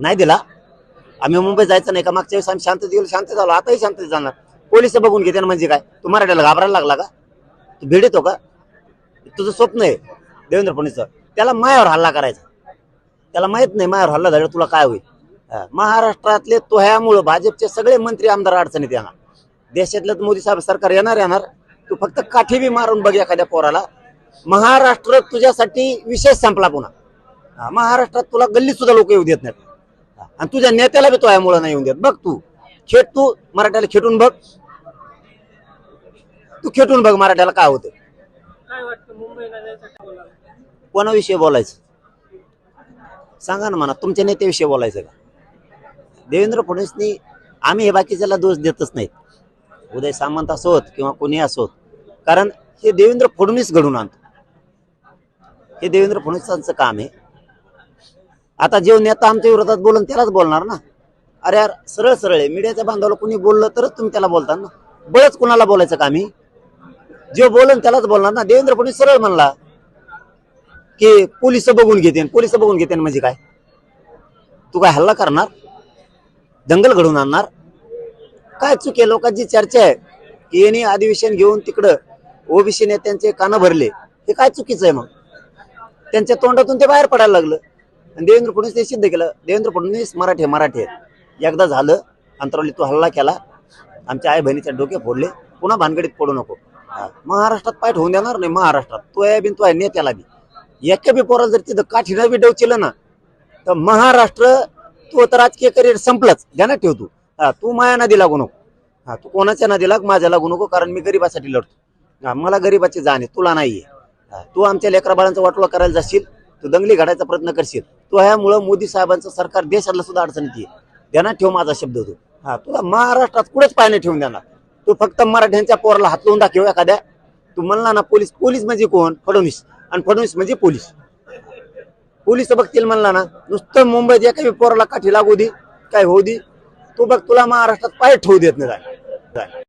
नाही दिला. आम्ही मुंबईत जायचं नाही का? मागच्या वेळेस आम्ही शांत गेलो शांत झालो आताही शांत जाणार. पोलीस बघून घेते ना म्हणजे काय? तू मराठ्याला घाबरायला लागला का? तू भेट येतो का? तुझं स्वप्न आहे देवेंद्र फडणवीसचं. त्याला मायावर हल्ला करायचा. त्याला माहीत नाही मायावर हल्ला झाला तुला काय होईल. महाराष्ट्रातले तोह्यामुळं भाजपचे सगळे मंत्री आमदार अडचणीत येणार. देशातलं मोदी साहेब सरकार येणार येणार. तू फक्त काठी बी मारून बघ एखाद्या पोराला. महाराष्ट्र तुझ्यासाठी विशेष संपला पुन्हा. महाराष्ट्रात तुला गल्ली सुद्धा लोक येऊ देत नाहीत. आणि तुझ्या नेत्याला बी तोह्यामुळं नाही येऊन देत. बघ तू. खेट तू मराठ्याला खेटून बघ. तू खेटून बघ मराठ्याला काय होतं कोणाविषयी बोलायचं? सांगा ना म्हणा तुमच्या नेत्याविषयी बोलायचं का? देवेंद्र फडणवीसनी आम्ही हे बाकीच्याला दोष देतच नाहीत. उदय सामंत असोत किंवा कोणी असोत. कारण हे देवेंद्र फडणवीस घडून आणतो. हे देवेंद्र फडणवीसांचं काम आहे. आता जो नेता आमच्या विरोधात बोलून त्यालाच बोलणार ना. अरे यार सरळ सरळ आहे. मीडियाच्या बांधवाला कुणी बोललं तरच तुम्ही त्याला बोलता ना. बळच कुणाला बोलायचं का आम्ही? जे बोलन त्यालाच बोलणार ना. देवेंद्र फडणवीस सरळ म्हणला की पोलीस बघून घेते पोलीस बघून घेते म्हणजे काय? तू काय हल्ला करणार? दंगल घडवून आणणार? काय चुकी आहे? लोकांची चर्चा आहे. की यांनी अधिवेशन घेऊन तिकडं ओबीसी नेत्यांचे कानं भरले. हे काय चुकीचं आहे मग? त्यांच्या तोंडातून ते बाहेर पडायला लागलं. आणि देवेंद्र फडणवीस ते सिद्ध केलं. देवेंद्र फडणवीस मराठी आहे, मराठी. एकदा झालं अंतरावली तू हल्ला केला. आमच्या आई बहिणीच्या डोके फोडले. पुन्हा भानगडीत पडू नको. हा. महाराष्ट्रात पाय ठेवून देणार नाही महाराष्ट्रात. तो आहे बिन तो आहे नेत्याला बी. एका बी पोराला जर तिथं काठीनं बी डवचिलं ना तर महाराष्ट्र तू तर राजकीय करिअर संपलंच. ध्यानात ठेव तू. हा, तू माया नदी लागू नको. हा तू कोणाच्या नदी लाग? माझ्या लागू नको कारण मी गरिबासाठी लढतो. हा, मला गरिबाची जाण आहे तुला नाहीये. हा, तू आमच्या लेकराबाळांचा वाटोळा करायला जाशील तू दंगली घडायचा प्रयत्न करशील. तो ह्यामुळं मोदी साहेबांचं सरकार देशाला सुद्धा अडचणीत येईल त्यांना ठेव माझा शब्द होतो हा तुला महाराष्ट्रात कुठेच पाय नाही ठेवून देणार तू फक्त मराठ्यांच्या पोराला हात लावून दाखव एखाद्या. तू म्हणला ना पोलीस पोलीस म्हणजे कोण? फडणवीस. आणि फडणवीस म्हणजे पोलीस. पोलीस बघतील म्हणला ना. नुसतं मुंबईत एका पोराला काठी लागू दे काय होऊ दे. तू बघ तुला महाराष्ट्रात पाय ठेवू देत नाही.